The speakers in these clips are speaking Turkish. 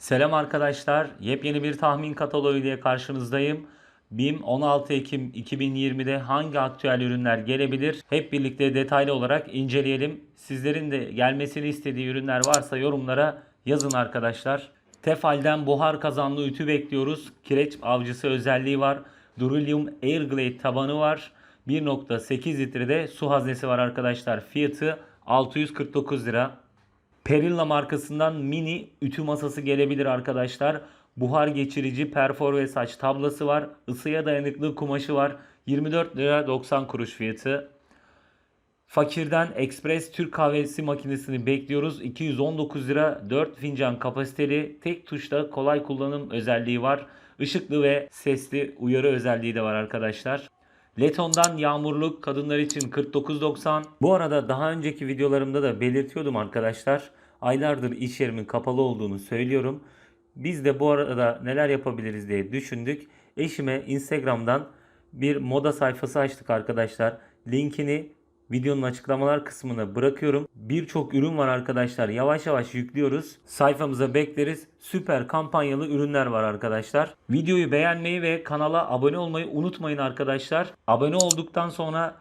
Selam arkadaşlar. Yepyeni bir tahmin kataloğu ile karşınızdayım. BİM 16 Ekim 2020'de hangi aktüel ürünler gelebilir? Hep birlikte detaylı olarak inceleyelim. Sizlerin de gelmesini istediği ürünler varsa yorumlara yazın arkadaşlar. Tefal'den buhar kazanlı ütü bekliyoruz. Kireç avcısı özelliği var. Durulium Airglade tabanı var. 1.8 litrede su haznesi var arkadaşlar. Fiyatı 649 lira. Perilla markasından mini ütü masası gelebilir arkadaşlar. Buhar geçirici perfor ve saç tablası var. Isıya dayanıklı kumaşı var. 24 lira 90 kuruş fiyatı. Fakirden Express Türk kahvesi makinesini bekliyoruz. 219 lira 4 fincan kapasiteli. Tek tuşla kolay kullanım özelliği var. Işıklı ve sesli uyarı özelliği de var arkadaşlar. Leton'dan yağmurluk kadınlar için 49.90. Bu arada daha önceki videolarımda da belirtiyordum arkadaşlar. Aylardır iş yerimin kapalı olduğunu söylüyorum. Biz de bu arada neler yapabiliriz diye düşündük. Eşime Instagram'dan bir moda sayfası açtık arkadaşlar. Linkini videonun açıklamalar kısmına bırakıyorum. Birçok ürün var arkadaşlar. Yavaş yavaş yüklüyoruz. Sayfamıza bekleriz. Süper kampanyalı ürünler var arkadaşlar. Videoyu beğenmeyi ve kanala abone olmayı unutmayın arkadaşlar. Abone olduktan sonra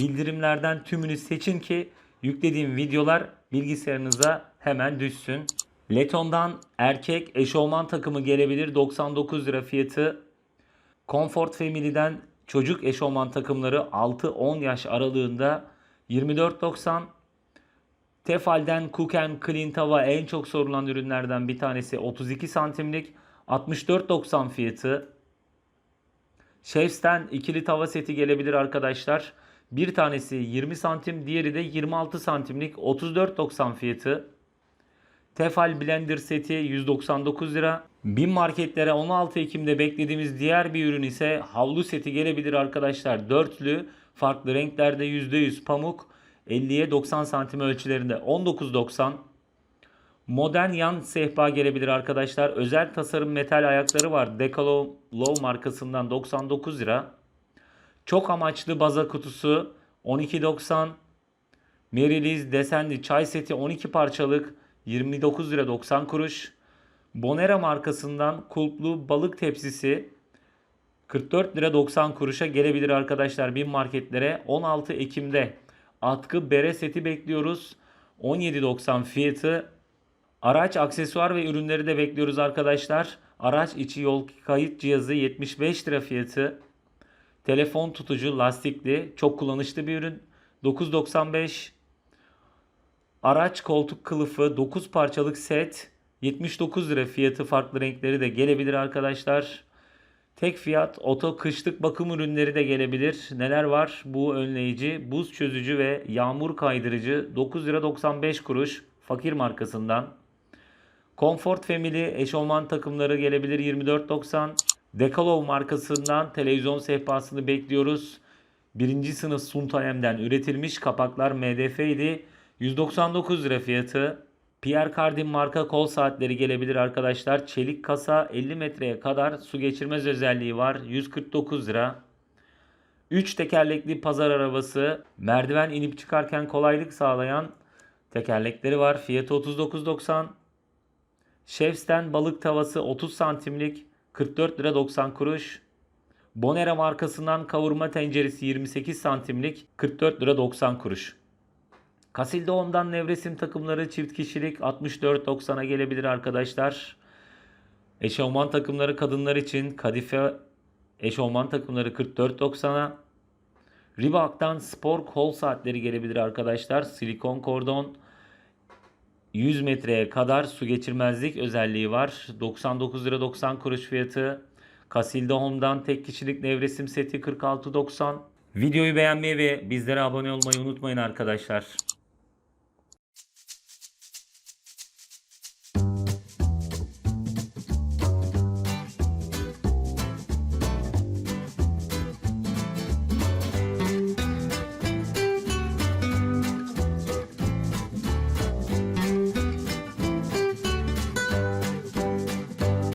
bildirimlerden tümünü seçin ki yüklediğim videolar bilgisayarınıza hemen düşsün. Leton'dan erkek eşofman takımı gelebilir 99 lira fiyatı. Comfort Family'den çocuk eşofman takımları 6-10 yaş aralığında 24.90. Tefal'den and Clean tava en çok sorulan ürünlerden bir tanesi 32 santimlik 64.90 fiyatı. Chefs'ten ikili tava seti gelebilir arkadaşlar. Bir tanesi 20 santim, diğeri de 26 santimlik 34.90 fiyatı. Tefal Blender seti 199 lira. Bin marketlere 16 Ekim'de beklediğimiz diğer bir ürün ise havlu seti gelebilir arkadaşlar. Dörtlü farklı renklerde %100 pamuk 50'ye 90 santim ölçülerinde 19.90. Modern yan sehpa gelebilir arkadaşlar. Özel tasarım metal ayakları var. Decalow markasından 99 lira. Çok amaçlı baza kutusu 12.90. Mary Liz desenli çay seti 12 parçalık 29 lira 90 kuruş. Bonera markasından kulplu balık tepsisi 44 lira 90 kuruşa gelebilir arkadaşlar bin marketlere. 16 Ekim'de atkı bere seti bekliyoruz. 17.90 fiyatı. Araç aksesuar ve ürünleri de bekliyoruz arkadaşlar. Araç içi yol kayıt cihazı 75 lira fiyatı. Telefon tutucu lastikli çok kullanışlı bir ürün. 9.95 Araç koltuk kılıfı 9 parçalık set 79 lira fiyatı farklı renkleri de gelebilir arkadaşlar. Tek fiyat oto kışlık bakım ürünleri de gelebilir. Neler var? Bu önleyici, buz çözücü ve yağmur kaydırıcı 9 lira 95 kuruş fakir markasından. Comfort Family eşofman takımları gelebilir 24.90. Decalow markasından televizyon sehpasını bekliyoruz. Birinci sınıf Suntanem'den üretilmiş kapaklar MDF idi. 199 lira fiyatı. Pierre Cardin marka kol saatleri gelebilir arkadaşlar. Çelik kasa 50 metreye kadar su geçirmez özelliği var. 149 lira. 3 tekerlekli pazar arabası. Merdiven inip çıkarken kolaylık sağlayan tekerlekleri var. Fiyatı 39.90. Chefs'ten balık tavası 30 santimlik 44 lira 90 kuruş. Bonera markasından kavurma tenceresi 28 santimlik 44 lira 90 kuruş. Kasildoğum'dan nevresim takımları çift kişilik 64.90'a gelebilir arkadaşlar. Eşofman takımları kadınlar için kadife eşofman takımları 44.90'a. Reebok'tan spor kol saatleri gelebilir arkadaşlar. Silikon kordon 100 metreye kadar su geçirmezlik özelliği var. 99 lira 90 kuruş fiyatı. Casilda Home'dan tek kişilik nevresim seti 46.90. Videoyu beğenmeyi ve bizlere abone olmayı unutmayın arkadaşlar.